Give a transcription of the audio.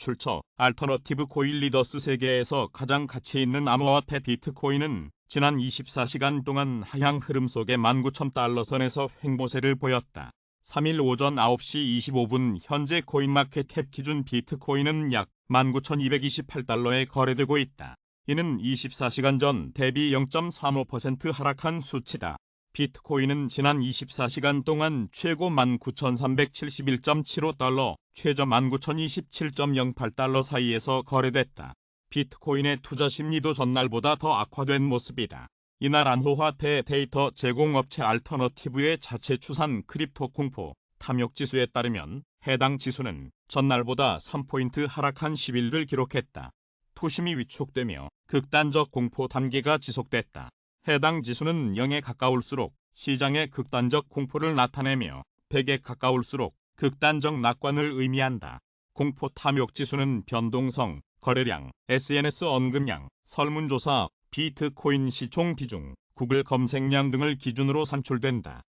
출처 알터너티브 코인 리더스 세계에서 가장 가치 있는 암호화폐 비트코인은 지난 24시간 동안 하향 흐름 속에 19,000달러 선에서 횡보세를 보였다. 3일 오전 9시 25분 현재 코인마켓캡 기준 비트코인은 약 19,228달러에 거래되고 있다. 이는 24시간 전 대비 0.35% 하락한 수치다. 비트코인은 지난 24시간 동안 최고 19,371.75달러, 최저 19,027.08달러 사이에서 거래됐다. 비트코인의 투자 심리도 전날보다 더 악화된 모습이다. 이날 암호화폐 데이터 제공업체 알터너티브의 자체 추산 크립토 공포 탐욕 지수에 따르면 해당 지수는 전날보다 3포인트 하락한 10일을 기록했다. 투심이 위축되며 극단적 공포 단계가 지속됐다. 해당 지수는 0에 가까울수록 시장의 극단적 공포를 나타내며 100에 가까울수록 극단적 낙관을 의미한다. 공포 탐욕 지수는 변동성, 거래량, SNS 언급량, 설문조사, 비트코인 시총 비중, 구글 검색량 등을 기준으로 산출된다.